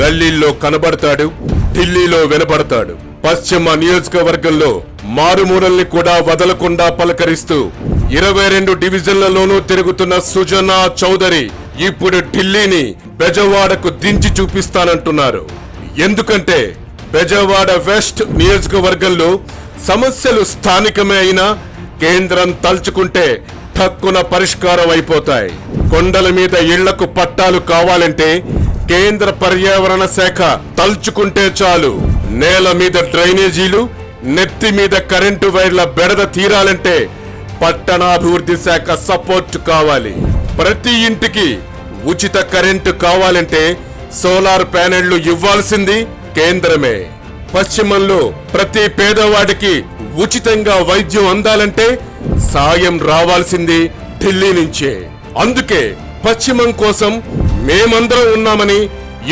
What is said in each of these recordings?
గల్లీల్లో కనబడతాడు ఢిల్లీలో వినబడతాడు. పశ్చిమ నియోజకవర్గంలో మారుమూలల్ని కూడా వదలకుండా పలకరిస్తూ ఇరవై రెండు డివిజన్లలోనూ తిరుగుతున్న సుజనా చౌదరి ఇప్పుడు ఢిల్లీని బెజవాడకు దించి చూపిస్తానంటున్నారు. ఎందుకంటే బెజవాడ వెస్ట్ నియోజకవర్గంలో సమస్యలు స్థానికమే అయినా కేంద్రం తలుచుకుంటే ఠక్కున పరిష్కారం అయిపోతాయి. కొండల మీద ఇళ్ళకు పట్టాలు కావాలంటే కేంద్ర పర్యావరణ శాఖ తలుచుకుంటే చాలు. నేల మీద డ్రైనేజీలు నెత్తి మీద కరెంటు వైర్ల బెడద తీరాలంటే పట్టణాభివృద్ధి శాఖ సపోర్ట్ కావాలి. ప్రతి ఇంటికి ఉచిత కరెంటు కావాలంటే సోలార్ ప్యానెళ్ళు ఇవ్వాల్సింది కేంద్రమే. పశ్చిమంలో ప్రతి పేదవాడికి ఉచితంగా వైద్యం అందాలంటే సాయం రావాల్సింది ఢిల్లీ నుంచే. అందుకే పశ్చిమం కోసం మేమందరం ఉన్నామని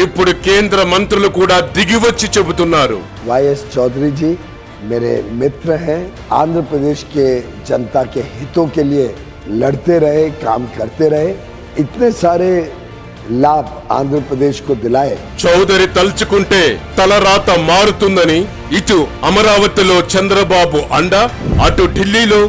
ఇప్పుడు కేంద్ర మంత్రులు కూడా దిగివచ్చి చెబుతున్నారు वाई एस चौधरी जी मेरे मित्र हैं आंध्र प्रदेश के जनता के हितों के लिए लड़ते रहे काम करते रहे इतने सारे लाभ आंध्र प्रदेश को दिलाए చౌదరి తలుచుకుంటే తలరాత మారుతుందని ఇటు అమరావతిలో చంద్రబాబు అండ అటు ఢిల్లీలో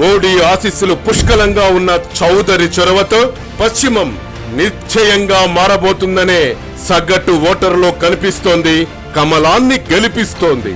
మోడీ ఆశీస్సులు పుష్కలంగా ఉన్న చౌదరి చొరవతో పశ్చిమం నిశ్చయంగా మారబోతుందనే సగటు ఓటర్లో కనిపిస్తోంది. కమలాన్ని గెలిపిస్తోంది.